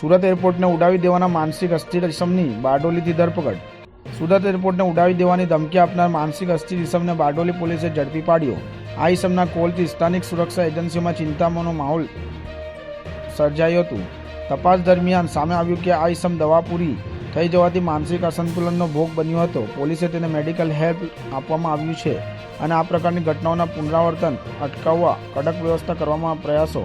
સુરત એરપોર્ટને ઉડાવી દેવાના માનસિક અસ્થિર ઇસમની બારડોલીથી ધરપકડ. સુરત એરપોર્ટને ઉડાવી દેવાની ધમકી આપનાર માનસિક અસ્થિર ઇસમને બારડોલી પોલીસે ઝડપી પાડ્યો. આ ઇસમના કોલથી સ્થાનિક સુરક્ષા એજન્સીમાં ચિંતામાંનો માહોલ સર્જાયું હતું. તપાસ દરમિયાન સામે આવ્યું કે આ ઇસમ દવા પૂરી થઈ જવાથી માનસિક અસંતુલનનો ભોગ બન્યો હતો. પોલીસે તેને મેડિકલ હેલ્પ આપવામાં આવ્યું છે અને આ પ્રકારની ઘટનાઓના પુનરાવર્તન અટકાવવા કડક વ્યવસ્થા કરવામાં પ્રયાસો.